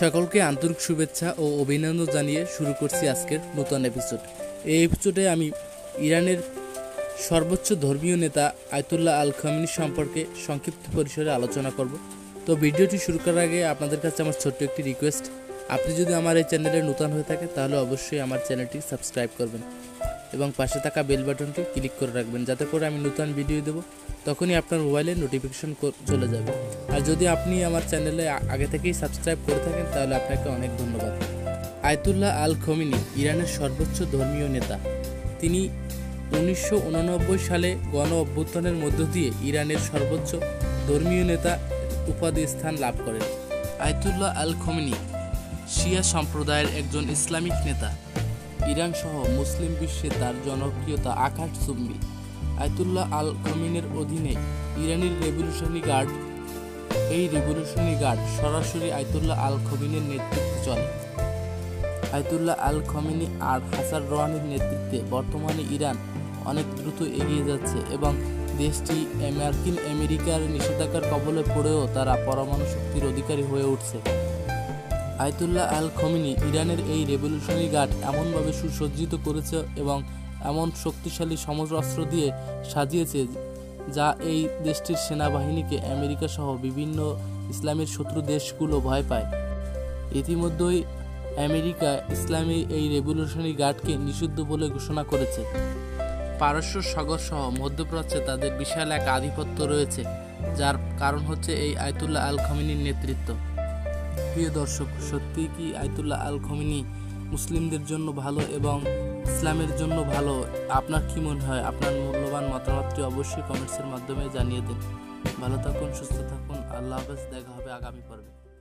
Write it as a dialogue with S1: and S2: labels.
S1: সকলকে আন্তরিক শুভেচ্ছা ও অভিনন্দন জানিয়ে শুরু করছি আজকের নতুন এপিসোড এই এপিসোডে আমি ইরানের সর্বোচ্চ ধর্মীয় নেতা আয়তুল্লাহ আল খামিনি সম্পর্কে সংক্ষিপ্ত পরিসরে আলোচনা করব। তো ভিডিওটি শুরু করার আগে আপনাদের কাছে আমার ছোট্ট একটি রিকোয়েস্ট আপনি যদি আমার এই চ্যানেলে নতুন হয়ে থাকে, তাহলে অবশ্যই আমার চ্যানেলটি সাবস্ক্রাইব করবেন। এবং পাশে থাকা বেল বাটনটি ক্লিক করে রাখবেন, যাতে করে আমি নতুন ভিডিও দেব, তখনই আপনার মোবাইলে নোটিফিকেশন চলে যাবে। আর যদি আপনি আমার চ্যানেলে আগে থেকেই সাবস্ক্রাইব করে থাকেন, তাহলে আপনাকে অনেক ধন্যবাদ। আয়তুল্লাহ আল খমিনি ইরানের সর্বোচ্চ ধর্মীয় নেতা। তিনি উনিশশো উননব্বই সালে গণ অভ্যুত্থানের মধ্য দিয়ে ইরানের সর্বোচ্চ ধর্মীয় নেতা উপাধি স্থান লাভ করেন। আয়তুল্লাহ আল খমিনি শিয়া সম্প্রদায়ের একজন ইসলামিক নেতা। ইরান সহ মুসলিম বিশ্বে তার জনপ্রিয়তা আকাশচুম্বী আয়তুল্লাহ আল কমিনের অধীনে ইরানের রেভলিউশনারি গার্ড, এই রেভলিউশনারি গার্ড সরাসরি আয়তুল্লাহ আল খমিনের নেতৃত্বে চলে। আয়তুল্লাহ আল খমিনি আর হাসান রোহানির নেতৃত্বে বর্তমানে ইরান অনেক দ্রুত এগিয়ে যাচ্ছে এবং দেশটি মার্কিন আমেরিকার নিষেধাজ্ঞার কবলে পড়েও তারা পরমাণু শক্তির অধিকারী হয়ে উঠছে। আয়তুল্লাহ আল খমিনি ইরানের এই রেভলিউশনারি গার্ড এমনভাবে সুসজ্জিত করেছে এবং এমন শক্তিশালী সমরাস্ত্র দিয়ে সাজিয়েছে যা এই দেশটির সেনাবাহিনীকে আমেরিকা সহ বিভিন্ন ইসলামের শত্রু দেশগুলো ভয় পায়। ইতিমধ্যেই আমেরিকা ইসলামী এই রেভলিউশনারি গার্ডকে নিষিদ্ধ বলে ঘোষণা করেছে। পারস্য সাগর সহ মধ্যপ্রাচ্যে তাদের বিশাল এক আধিপত্য রয়েছে, যার কারণ হচ্ছে এই আয়তুল্লাহ আল খমিনির নেতৃত্ব। প্রিয় দর্শক, সত্যিই কি আয়তুল্লাহ আল খমিনি মুসলিমদের জন্য ভালো এবং ইসলামের জন্য ভালো? আপনার কি মনে হয়? আপনার মূল্যবান মতামতটি অবশ্যই কমেন্টসের মাধ্যমে জানিয়ে দিন। ভালো থাকুন, সুস্থ থাকুন। আল্লাহ হাফেজ, দেখা হবে আগামী পর্বে।